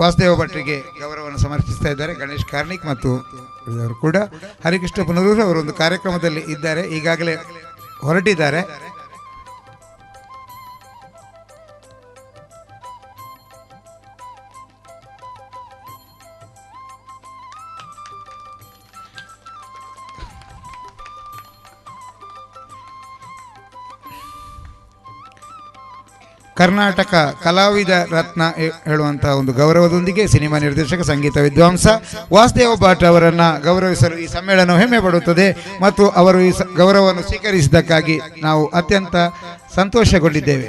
ವಾಸುದೇವ ಭಟ್ರಿಗೆ ಗೌರವವನ್ನು ಸಮರ್ಪಿಸ್ತಾ ಇದ್ದಾರೆ. ಗಣೇಶ್ ಕಾರ್ಣಿಕ್ ಮತ್ತು ಅವರು ಕೂಡ ಹರಿಕೃಷ್ಣ ಪುನರೂರು ಅವರು ಒಂದು ಕಾರ್ಯಕ್ರಮದಲ್ಲಿ ಇದ್ದಾರೆ. ಈಗಾಗಲೇ ಹೊರಟಿದ್ದಾರೆ. ಕರ್ನಾಟಕ ಕಲಾವಿದ ರತ್ನ ಹೇಳುವಂತಹ ಒಂದು ಗೌರವದೊಂದಿಗೆ ಸಿನಿಮಾ ನಿರ್ದೇಶಕ ಸಂಗೀತ ವಿದ್ವಾಂಸ ವಾಸುದೇವ ಭಾಟ್ ಅವರನ್ನ ಗೌರವಿಸಲು ಈ ಸಮ್ಮೇಳನ ಹೆಮ್ಮೆ ಪಡುತ್ತದೆ ಮತ್ತು ಅವರು ಈ ಗೌರವವನ್ನು ಸ್ವೀಕರಿಸಿದ್ದಕ್ಕಾಗಿ ನಾವು ಅತ್ಯಂತ ಸಂತೋಷಗೊಂಡಿದ್ದೇವೆ.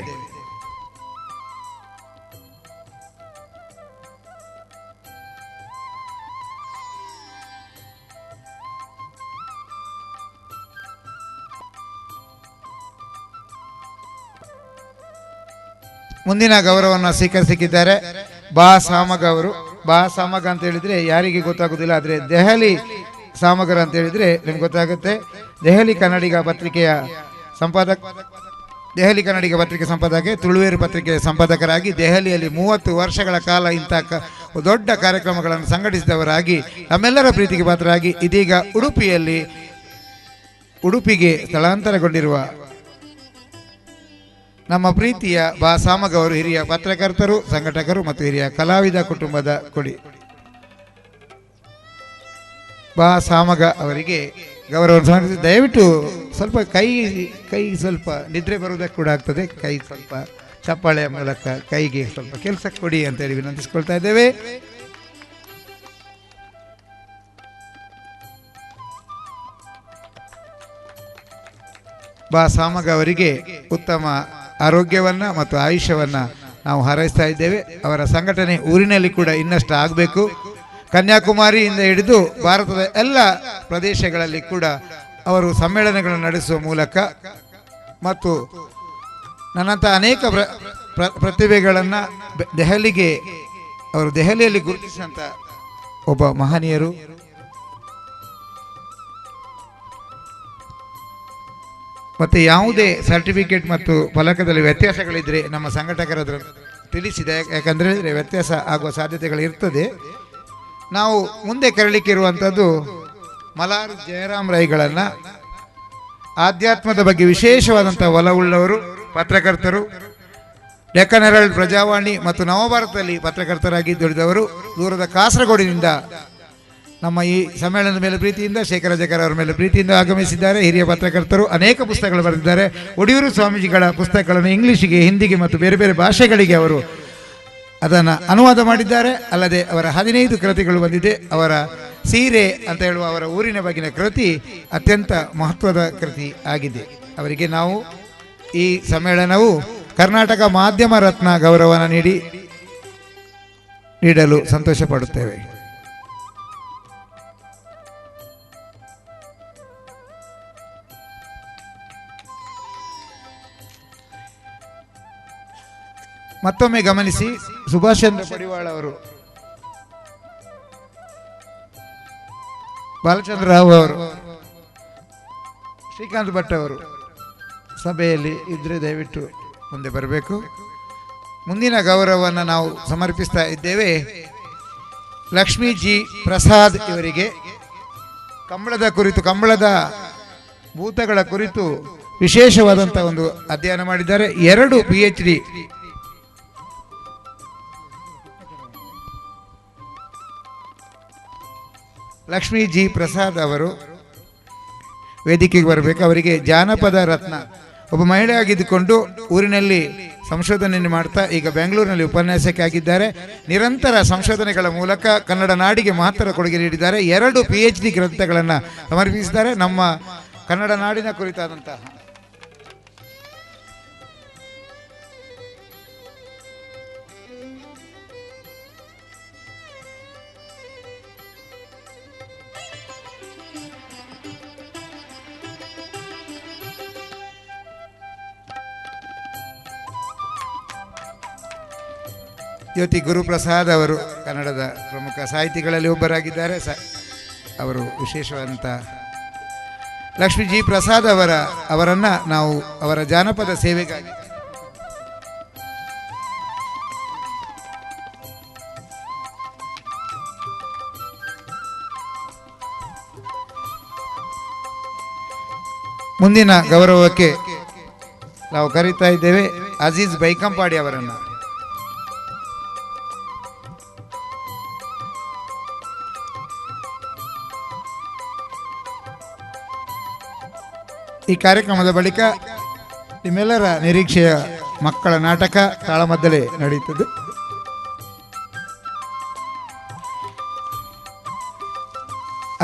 ಮುಂದಿನ ಗೌರವವನ್ನು ಸ್ವೀಕರಿಸಿದ್ದಾರೆ. ಬಾ ಸಾಮಗ ಅವರು. ಬಾ ಸಾಮಗ ಅಂತ ಹೇಳಿದ್ರೆ ಯಾರಿಗೆ ಗೊತ್ತಾಗುದಿಲ್ಲ, ಆದರೆ ದೆಹಲಿ ಸಾಮಗರ ಅಂತ ಹೇಳಿದ್ರೆ ನಿಮ್ಗೆ ಗೊತ್ತಾಗುತ್ತೆ. ದೆಹಲಿ ಕನ್ನಡಿಗ ಪತ್ರಿಕೆಯ ಸಂಪಾದಕ, ದೆಹಲಿ ಕನ್ನಡಿಗ ಪತ್ರಿಕೆ ಸಂಪಾದಕ, ತುಳುವೇರು ಪತ್ರಿಕೆಯ ಸಂಪಾದಕರಾಗಿ ದೆಹಲಿಯಲ್ಲಿ ಮೂವತ್ತು ವರ್ಷಗಳ ಕಾಲ ಇಂಥ ದೊಡ್ಡ ಕಾರ್ಯಕ್ರಮಗಳನ್ನು ಸಂಘಟಿಸಿದವರಾಗಿ ನಮ್ಮೆಲ್ಲರ ಪ್ರೀತಿಗೆ ಪಾತ್ರರಾಗಿ ಇದೀಗ ಉಡುಪಿಯಲ್ಲಿ ಉಡುಪಿಗೆ ಸ್ಥಳಾಂತರಗೊಂಡಿರುವ ನಮ್ಮ ಪ್ರೀತಿಯ ಬಾ ಸಾಮಗ ಅವರು ಹಿರಿಯ ಪತ್ರಕರ್ತರು, ಸಂಘಟಕರು ಮತ್ತು ಹಿರಿಯ ಕಲಾವಿದ ಕುಟುಂಬದ ಕೊಡಿ. ಬಾ ಸಾಮಗ ಅವರಿಗೆ ಗೌರವ ದಯವಿಟ್ಟು ಸ್ವಲ್ಪ ಕೈ ಕೈ ಸ್ವಲ್ಪ ನಿದ್ರೆ ಬರುವುದಕ್ಕೆ ಕೂಡ ಆಗ್ತದೆ. ಕೈ ಸ್ವಲ್ಪ ಚಪ್ಪಾಳೆಯ ಮೂಲಕ ಕೈಗೆ ಸ್ವಲ್ಪ ಕೆಲಸ ಕೊಡಿ ಅಂತೇಳಿ ವಿನಂತಿಸ್ಕೊಳ್ತಾ ಇದ್ದೇವೆ. ಬಾ ಸಾಮಗ ಅವರಿಗೆ ಉತ್ತಮ ಆರೋಗ್ಯವನ್ನ ಮತ್ತು ಆಯುಷ್ಯವನ್ನು ನಾವು ಹಾರೈಸ್ತಾ ಇದ್ದೇವೆ. ಅವರ ಸಂಘಟನೆ ಊರಿನಲ್ಲಿ ಕೂಡ ಇನ್ನಷ್ಟು ಆಗಬೇಕು. ಕನ್ಯಾಕುಮಾರಿಯಿಂದ ಹಿಡಿದು ಭಾರತದ ಎಲ್ಲ ಪ್ರದೇಶಗಳಲ್ಲಿ ಕೂಡ ಅವರು ಸಮ್ಮೇಳನಗಳನ್ನು ನಡೆಸುವ ಮೂಲಕ ಮತ್ತು ನನ್ನಂಥ ಅನೇಕ ಪ್ರ, ಪ್ರ- ಪ್ರತಿಭೆಗಳನ್ನು ದೆಹಲಿಗೆ, ಅವರು ದೆಹಲಿಯಲ್ಲಿ ಗುರುತಿಸಿದಂಥ ಒಬ್ಬ ಮಹನೀಯರು ಮತ್ತು ಯಾವುದೇ ಸರ್ಟಿಫಿಕೇಟ್ ಮತ್ತು ಫಲಕದಲ್ಲಿ ವ್ಯತ್ಯಾಸಗಳಿದ್ದರೆ ನಮ್ಮ ಸಂಘಟಕರ ಹತ್ರ ತಿಳಿಸಿದೆ. ಯಾಕಂದರೆ ವ್ಯತ್ಯಾಸ ಆಗುವ ಸಾಧ್ಯತೆಗಳು ಇರ್ತದೆ. ನಾವು ಮುಂದೆ ಇರುವಂಥದ್ದು ಮಲಾರ್ ಜಯರಾಮ್ ರೈಗಳನ್ನು ಆಧ್ಯಾತ್ಮದ ಬಗ್ಗೆ ವಿಶೇಷವಾದಂಥ ಒಲವುಳ್ಳವರು, ಪತ್ರಕರ್ತರು ಡೆಕ್ಕನ್ ಹೆರಾಲ್ಡ್ ಪ್ರಜಾವಾಣಿ ಮತ್ತು ನವಭಾರತದಲ್ಲಿ ಪತ್ರಕರ್ತರಾಗಿ ದುಡಿದವರು ದೂರದ ಕಾಸರಗೋಡಿನಿಂದ ನಮ್ಮ ಈ ಸಮ್ಮೇಳನದ ಮೇಲೆ ಪ್ರೀತಿಯಿಂದ ಶೇಖರ ಜಕರ್ ಅವರ ಮೇಲೆ ಪ್ರೀತಿಯಿಂದ ಆಗಮಿಸಿದ್ದಾರೆ. ಹಿರಿಯ ಪತ್ರಕರ್ತರು ಅನೇಕ ಪುಸ್ತಕಗಳು ಬರೆದಿದ್ದಾರೆ. ಒಡಿಯೂರು ಸ್ವಾಮೀಜಿಗಳ ಪುಸ್ತಕಗಳನ್ನು ಇಂಗ್ಲೀಷಿಗೆ, ಹಿಂದಿಗೆ ಮತ್ತು ಬೇರೆ ಬೇರೆ ಭಾಷೆಗಳಿಗೆ ಅವರು ಅದನ್ನು ಅನುವಾದ ಮಾಡಿದ್ದಾರೆ. ಅಲ್ಲದೆ ಅವರ ಹದಿನೈದು ಕೃತಿಗಳು ಬಂದಿದೆ. ಅವರ ಸೀರೆ ಅಂತ ಹೇಳುವ ಅವರ ಊರಿನ ಬಗ್ಗಿನ ಕೃತಿ ಅತ್ಯಂತ ಮಹತ್ವದ ಕೃತಿ ಆಗಿದೆ. ಅವರಿಗೆ ನಾವು ಈ ಸಮ್ಮೇಳನವು ಕರ್ನಾಟಕ ಮಾಧ್ಯಮ ರತ್ನ ಗೌರವನ ನೀಡಿ, ನೀಡಲು ಸಂತೋಷ ಪಡುತ್ತೇವೆ. ಮತ್ತೊಮ್ಮೆ ಗಮನಿಸಿ ಸುಭಾಷ್ ಚಂದ್ರ ಪಡಿವಾಳ ಅವರು. ಬಾಲಚಂದ್ರ ರಾವ್ ಅವರು. ಶ್ರೀಕಾಂತ್ ಭಟ್ ಅವರು ಸಭೆಯಲ್ಲಿ ಇದ್ರೆ ದಯವಿಟ್ಟು ಮುಂದೆ ಬರಬೇಕು. ಮುಂದಿನ ಗೌರವವನ್ನು ನಾವು ಸಮರ್ಪಿಸ್ತಾ ಇದ್ದೇವೆ. ಲಕ್ಷ್ಮೀ ಜಿ ಪ್ರಸಾದ್ ಇವರಿಗೆ ಕಂಬಳದ ಕುರಿತು ಕಂಬಳದ ಭೂತಗಳ ಕುರಿತು ವಿಶೇಷವಾದಂಥ ಒಂದು ಅಧ್ಯಯನ ಮಾಡಿದ್ದಾರೆ. ಎರಡು P H D Lakshmi G Prasad ಅವರು ವೇದಿಕೆಗೆ ಬರಬೇಕು. ಅವರಿಗೆ ಜಾನಪದ ರತ್ನ. ಒಬ್ಬ ಮಹಿಳೆ ಆಗಿದ್ದುಕೊಂಡು ಊರಿನಲ್ಲಿ ಸಂಶೋಧನೆಯನ್ನು ಮಾಡ್ತಾ ಈಗ ಬೆಂಗಳೂರಿನಲ್ಲಿ ಉಪನ್ಯಾಸಕ್ಕೆ ಆಗಿದ್ದಾರೆ ನಿರಂತರ ಸಂಶೋಧನೆಗಳ ಮೂಲಕ ಕನ್ನಡ ನಾಡಿಗೆ ಮಹತ್ತರ ಕೊಡುಗೆ ನೀಡಿದ್ದಾರೆ. ಎರಡು ಪಿ ಎಚ್ ಡಿ ಗ್ರಂಥಗಳನ್ನು ಸಮರ್ಪಿಸಿದ್ದಾರೆ. ನಮ್ಮ ಕನ್ನಡ ನಾಡಿನ ಕುರಿತಾದಂತಹ ಜ್ಯೋತಿ ಗುರುಪ್ರಸಾದ್ ಅವರು ಕನ್ನಡದ ಪ್ರಮುಖ ಸಾಹಿತಿಗಳಲ್ಲಿ ಒಬ್ಬರಾಗಿದ್ದಾರೆ. ಸ ಅವರು ವಿಶೇಷವಂತ ಲಕ್ಷ್ಮೀ ಜಿ ಪ್ರಸಾದ್ ಅವರ, ಅವರನ್ನು ನಾವು ಅವರ ಜಾನಪದ ಸೇವೆಗಾಗಿ ಮುಂದಿನ ಗೌರವಕ್ಕೆ ನಾವು ಕರೀತಾ ಇದ್ದೇವೆ ಅಜೀಜ್ ಬೈಕಂಪಾಡಿ ಅವರನ್ನು. ಈ ಕಾರ್ಯಕ್ರಮದ ಬಳಿಕ ನಿಮ್ಮೆಲ್ಲರ ನಿರೀಕ್ಷೆಯ ಮಕ್ಕಳ ನಾಟಕ ತಾಳಮದ್ದಲೆ ನಡೆಯುತ್ತದೆ.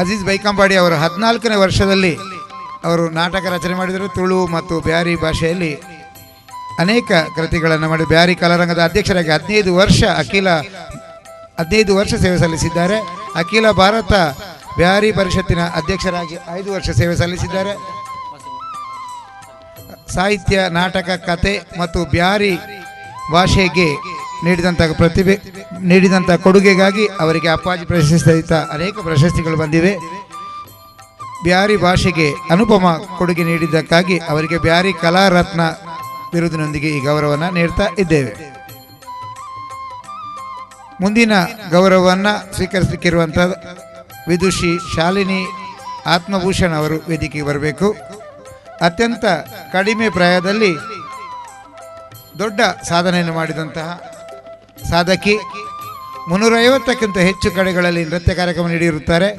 ಅಜೀಜ್ ಬೈಕಂಪಾಡಿ ಅವರು ಹದಿನಾಲ್ಕನೇ ವರ್ಷದಲ್ಲಿ ಅವರು ನಾಟಕ ರಚನೆ ಮಾಡಿದರು. ತುಳು ಮತ್ತು ಬ್ಯಾರಿ ಭಾಷೆಯಲ್ಲಿ ಅನೇಕ ಕೃತಿಗಳನ್ನು ಮಾಡಿ ಬ್ಯಾರಿ ಕಲಾರಂಗದ ಅಧ್ಯಕ್ಷರಾಗಿ ಹದಿನೈದು ವರ್ಷ ಅಖಿಲ ಹದಿನೈದು ವರ್ಷ ಸೇವೆ ಸಲ್ಲಿಸಿದ್ದಾರೆ. ಅಖಿಲ ಭಾರತ ಬ್ಯಾರಿ ಪರಿಷತ್ತಿನ ಅಧ್ಯಕ್ಷರಾಗಿ ಐದು ವರ್ಷ ಸೇವೆ ಸಲ್ಲಿಸಿದ್ದಾರೆ. ಸಾಹಿತ್ಯ, ನಾಟಕ, ಕತೆ ಮತ್ತು ಬ್ಯಾರಿ ಭಾಷೆಗೆ ನೀಡಿದಂಥ ಪ್ರತಿಭೆ ನೀಡಿದಂಥ ಕೊಡುಗೆಗಾಗಿ ಅವರಿಗೆ ಅಪ್ಪಾಜಿ ಪ್ರಶಸ್ತಿ ಸಹಿತ ಅನೇಕ ಪ್ರಶಸ್ತಿಗಳು ಬಂದಿವೆ. ಬ್ಯಾರಿ ಭಾಷೆಗೆ ಅನುಪಮ ಕೊಡುಗೆ ನೀಡಿದ್ದಕ್ಕಾಗಿ ಅವರಿಗೆ ಬ್ಯಾರಿ ಕಲಾರತ್ನ ಬಿರುದಿನೊಂದಿಗೆ ಈ ಗೌರವವನ್ನು ನೀಡ್ತಾ ಇದ್ದೇವೆ. ಮುಂದಿನ ಗೌರವವನ್ನು ಸ್ವೀಕರಿಸಲಿಕ್ಕಿರುವಂಥ ವಿದುಷಿ ಶಾಲಿನಿ ಆತ್ಮಭೂಷಣ್ ಅವರು ವೇದಿಕೆಗೆ ಬರಬೇಕು. ಅತ್ಯಂತ ಕಡಿಮೆ ಪ್ರಾಯದಲ್ಲಿ ದೊಡ್ಡ ಸಾಧನೆಯನ್ನು ಮಾಡಿದಂತಹ ಸಾಧಕಿ ಮುನ್ನೂರೈವತ್ತಕ್ಕಿಂತ ಹೆಚ್ಚು ಕಡೆಗಳಲ್ಲಿ ನೃತ್ಯ ಕಾರ್ಯಕ್ರಮ ನೀಡಿರುತ್ತಾರೆ.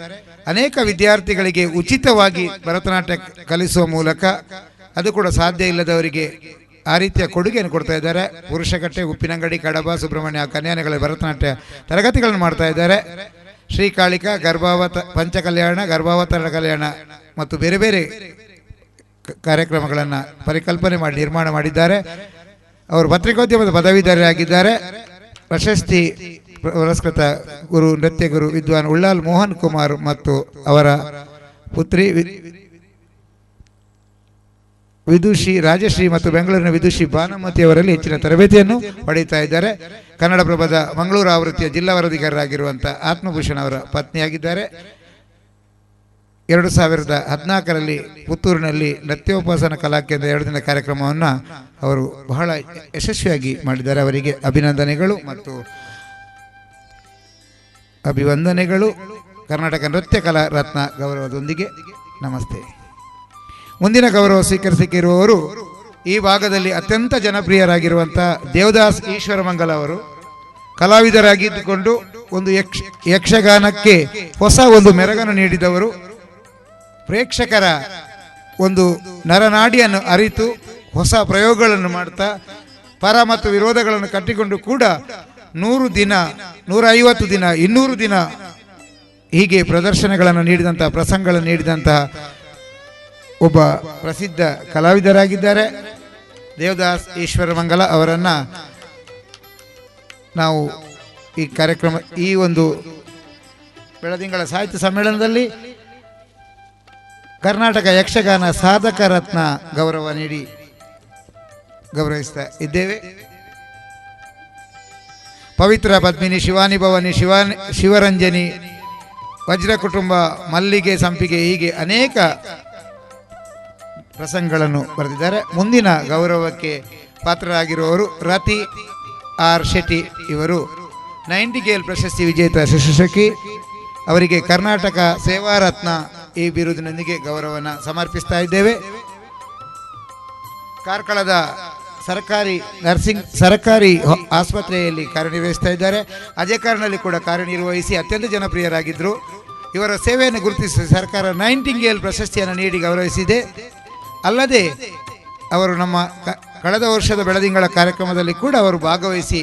ಅನೇಕ ವಿದ್ಯಾರ್ಥಿಗಳಿಗೆ ಉಚಿತವಾಗಿ ಭರತನಾಟ್ಯ ಕಲಿಸುವ ಮೂಲಕ ಅದು ಕೂಡ ಸಾಧ್ಯ ಇಲ್ಲದವರಿಗೆ ಆ ರೀತಿಯ ಕೊಡುಗೆಯನ್ನು ಕೊಡ್ತಾ ಇದ್ದಾರೆ. ಪುರುಷಕಟ್ಟೆ, ಉಪ್ಪಿನಂಗಡಿ, ಕಡಬ, ಸುಬ್ರಹ್ಮಣ್ಯ, ಕನ್ಯಾನೆಗಳ ಭರತನಾಟ್ಯ ತರಗತಿಗಳನ್ನು ಮಾಡ್ತಾ ಇದ್ದಾರೆ. ಶ್ರೀಕಾಳಿಕ, ಗರ್ಭಾವತ, ಪಂಚಕಲ್ಯಾಣ ಗರ್ಭಾವತರ ಕಲ್ಯಾಣ ಮತ್ತು ಬೇರೆ ಬೇರೆ ಕಾರ್ಯಕ್ರಮಗಳನ್ನು ಪರಿಕಲ್ಪನೆ ಮಾಡಿ, ನಿರ್ಮಾಣ ಮಾಡಿದ್ದಾರೆ. ಅವರು ಪತ್ರಿಕೋದ್ಯಮದ ಪದವೀಧರಾಗಿದ್ದಾರೆ ಪ್ರಶಸ್ತಿ ಪುರಸ್ಕೃತ ಗುರು, ನೃತ್ಯ ಗುರು ವಿದ್ವಾನ್ ಉಳ್ಳಾಲ್ ಮೋಹನ್ ಕುಮಾರ್ ಮತ್ತು ಅವರ ಪುತ್ರಿ ವಿದುಷಿ ರಾಜಶ್ರೀ ಮತ್ತು ಬೆಂಗಳೂರಿನ ವಿದುಷಿ ಭಾನುಮತಿ ಅವರಲ್ಲಿ ಹೆಚ್ಚಿನ ತರಬೇತಿಯನ್ನು ಪಡೆಯುತ್ತಾ ಇದ್ದಾರೆ. ಕನ್ನಡಪ್ರಭದ ಮಂಗಳೂರು ಆವೃತ್ತಿಯ ಜಿಲ್ಲಾ ವರದಿಗಾರರಾಗಿರುವಂಥ ಆತ್ಮಭೂಷಣ್ ಅವರ ಪತ್ನಿಯಾಗಿದ್ದಾರೆ. ಎರಡು ಸಾವಿರದ ಹದಿನಾಲ್ಕರಲ್ಲಿ ಪುತ್ತೂರಿನಲ್ಲಿ ನೃತ್ಯೋಪಾಸನ ಕಲಾಕೇಂದ್ರ ಎರಡು ದಿನ ಕಾರ್ಯಕ್ರಮವನ್ನು ಅವರು ಬಹಳ ಯಶಸ್ವಿಯಾಗಿ ಮಾಡಿದ್ದಾರೆ. ಅವರಿಗೆ ಅಭಿನಂದನೆಗಳು ಮತ್ತು ಅಭಿವಂದನೆಗಳು. ಕರ್ನಾಟಕ ನೃತ್ಯ ಕಲಾ ರತ್ನ ಗೌರವದೊಂದಿಗೆ ನಮಸ್ತೆ. ಮುಂದಿನ ಗೌರವ ಸ್ವೀಕರಿಸಿಕ್ಕಿರುವವರು ಈ ಭಾಗದಲ್ಲಿ ಅತ್ಯಂತ ಜನಪ್ರಿಯರಾಗಿರುವಂಥ ದೇವದಾಸ್ ಈಶ್ವರಮಂಗಲ ಅವರು. ಕಲಾವಿದರಾಗಿದ್ದುಕೊಂಡು ಒಂದು ಯಕ್ಷ ಯಕ್ಷಗಾನಕ್ಕೆ ಹೊಸ ಒಂದು ಮೆರಗನ್ನು ನೀಡಿದವರು. ಪ್ರೇಕ್ಷಕರ ಒಂದು ನರನಾಡಿಯನ್ನು ಅರಿತು ಹೊಸ ಪ್ರಯೋಗಗಳನ್ನು ಮಾಡ್ತಾ, ಪರ ಮತ್ತು ವಿರೋಧಗಳನ್ನು ಕಟ್ಟಿಕೊಂಡು ಕೂಡ ನೂರು ದಿನ ನೂರ ಐವತ್ತು ದಿನ, ಇನ್ನೂರು ದಿನ ಹೀಗೆ ಪ್ರದರ್ಶನಗಳನ್ನು ನೀಡಿದಂತಹ, ಪ್ರಸಂಗಗಳನ್ನು ನೀಡಿದಂತಹ ಒಬ್ಬ ಪ್ರಸಿದ್ಧ ಕಲಾವಿದರಾಗಿದ್ದಾರೆ. ದೇವದಾಸ್ ಈಶ್ವರ ಮಂಗಲ ಅವರನ್ನು ನಾವು ಈ ಕಾರ್ಯಕ್ರಮ, ಈ ಒಂದು ಬೆಳದಿಂಗಳ ಸಾಹಿತ್ಯ ಸಮ್ಮೇಳನದಲ್ಲಿ ಕರ್ನಾಟಕ ಯಕ್ಷಗಾನ ಸಾಧಕ ರತ್ನ ಗೌರವ ನೀಡಿ ಗೌರವಿಸ್ತಾ ಇದ್ದೇವೆ. ಪವಿತ್ರ ಪದ್ಮಿನಿ ಶಿವಾನಿ ಭವಾನಿ ಶಿವಾನಿ ಶಿವರಂಜನಿ, ವಜ್ರ ಕುಟುಂಬ, ಮಲ್ಲಿಗೆ ಸಂಪಿಗೆ, ಹೀಗೆ ಅನೇಕ ಪ್ರಸಂಗಗಳನ್ನು ಬರೆದಿದ್ದಾರೆ. ಮುಂದಿನ ಗೌರವಕ್ಕೆ ಪಾತ್ರರಾಗಿರುವವರು ರತಿ ಆರ್ ಶೆಟ್ಟಿ ಇವರು. ನೈಂಟಿಗೇಲ್ ಪ್ರಶಸ್ತಿ ವಿಜೇತ ಶಿಶುಶಕಿ ಅವರಿಗೆ ಕರ್ನಾಟಕ ಸೇವಾ ರತ್ನ ಈ ಬಿರುದಿನೊಂದಿಗೆ ಗೌರವವನ್ನು ಸಮರ್ಪಿಸ್ತಾ ಇದ್ದೇವೆ. ಕಾರ್ಕಳದ ಸರ್ಕಾರಿ ನರ್ಸಿಂಗ್, ಸರ್ಕಾರಿ ಆಸ್ಪತ್ರೆಯಲ್ಲಿ ಕಾರ್ಯನಿರ್ವಹಿಸ್ತಾ ಇದ್ದಾರೆ. ಅದೇ ಕಾರಣದಲ್ಲಿ ಕೂಡ ಕಾರ್ಯನಿರ್ವಹಿಸಿ ಅತ್ಯಂತ ಜನಪ್ರಿಯರಾಗಿದ್ದರು ಇವರ ಸೇವೆಯನ್ನು ಗುರುತಿಸಿ ಸರ್ಕಾರ ನೈಂಟಿಂಗೇಲ್ ಪ್ರಶಸ್ತಿಯನ್ನು ನೀಡಿ ಗೌರವಿಸಿದೆ. ಅಲ್ಲದೆ ಅವರು ನಮ್ಮ ಕಳೆದ ವರ್ಷದ ಬೆಳದಿಂಗಳ ಕಾರ್ಯಕ್ರಮದಲ್ಲಿ ಕೂಡ ಅವರು ಭಾಗವಹಿಸಿ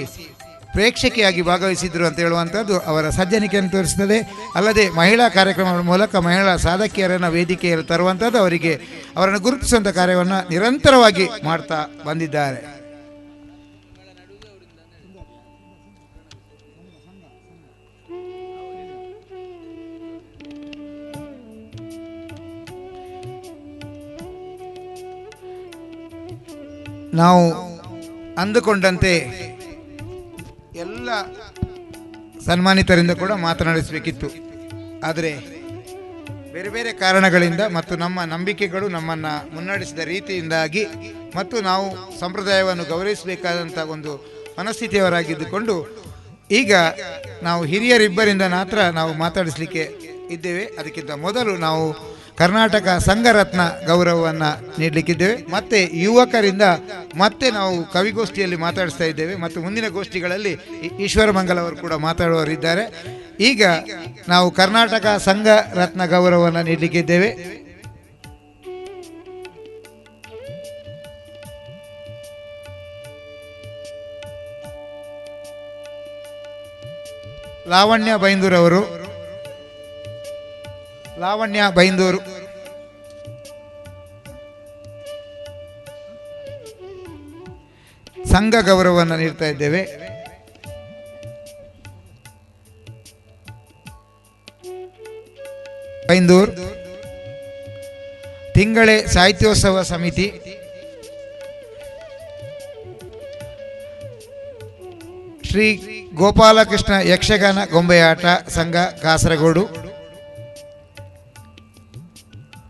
ಪ್ರೇಕ್ಷಕಿಯಾಗಿ ಭಾಗವಹಿಸಿದ್ರು ಅಂತ ಹೇಳುವಂಥದ್ದು ಅವರ ಸಜ್ಜನಿಕೆಯನ್ನು ತೋರಿಸ್ತದೆ. ಅಲ್ಲದೆ ಮಹಿಳಾ ಕಾರ್ಯಕ್ರಮಗಳ ಮೂಲಕ ಮಹಿಳಾ ಸಾಧಕಿಯರನ್ನು ವೇದಿಕೆಯಲ್ಲಿ ತರುವಂಥದ್ದು ಅವರಿಗೆ ಅವರನ್ನು ಗುರುತಿಸುವಂಥ ಕಾರ್ಯವನ್ನು ನಿರಂತರವಾಗಿ ಮಾಡ್ತಾ ಬಂದಿದ್ದಾರೆ. ನಾವು ಅಂದುಕೊಂಡಂತೆ ಎಲ್ಲ ಸನ್ಮಾನಿತರಿಂದ ಕೂಡ ಮಾತನಾಡಿಸಬೇಕಿತ್ತು. ಆದರೆ ಬೇರೆ ಬೇರೆ ಕಾರಣಗಳಿಂದ ಮತ್ತು ನಮ್ಮ ನಂಬಿಕೆಗಳು ನಮ್ಮನ್ನು ಮುನ್ನಡೆಸಿದ ರೀತಿಯಿಂದಾಗಿ ಮತ್ತು ನಾವು ಸಂಪ್ರದಾಯವನ್ನು ಗೌರವಿಸಬೇಕಾದಂಥ ಒಂದು ಮನಸ್ಥಿತಿಯವರಾಗಿದ್ದುಕೊಂಡು ಈಗ ನಾವು ಹಿರಿಯರಿಬ್ಬರಿಂದ ಮಾತ್ರ ನಾವು ಮಾತಾಡಿಸಲಿಕ್ಕೆ ಇದ್ದೇವೆ. ಅದಕ್ಕಿಂತ ಮೊದಲು ನಾವು ಕರ್ನಾಟಕ ಸಂಘರತ್ನ ಗೌರವವನ್ನು ನೀಡಲಿಕ್ಕಿದ್ದೇವೆ. ಮತ್ತೆ ಯುವಕರಿಂದ ಮತ್ತೆ ನಾವು ಕವಿಗೋಷ್ಠಿಯಲ್ಲಿ ಮಾತಾಡಿಸ್ತಾ ಇದ್ದೇವೆ. ಮತ್ತು ಮುಂದಿನ ಗೋಷ್ಠಿಗಳಲ್ಲಿ ಈಶ್ವರ ಮಂಗಲ್ ಅವರು ಕೂಡ ಮಾತಾಡುವವರಿದ್ದಾರೆ. ಈಗ ನಾವು ಕರ್ನಾಟಕ ಸಂಘ ರತ್ನ ಗೌರವವನ್ನು ನೀಡಲಿಕ್ಕಿದ್ದೇವೆ. ಲಾವಣ್ಯ ಬೈಂದೂರ್ ಅವರು ಲಾವಣ್ಯ ಬೈಂದೂರು. ಸಂಘ ಗೌರವವನ್ನು ನೀಡ್ತಾ ಇದ್ದೇವೆ. ಬೈಂದೂರು. ತಿಂಗಳೇ ಸಾಹಿತ್ಯೋತ್ಸವ ಸಮಿತಿ. ಶ್ರೀ ಗೋಪಾಲಕೃಷ್ಣ ಯಕ್ಷಗಾನ ಗೊಂಬೆಯಾಟ ಸಂಘ ಕಾಸರಗೋಡು.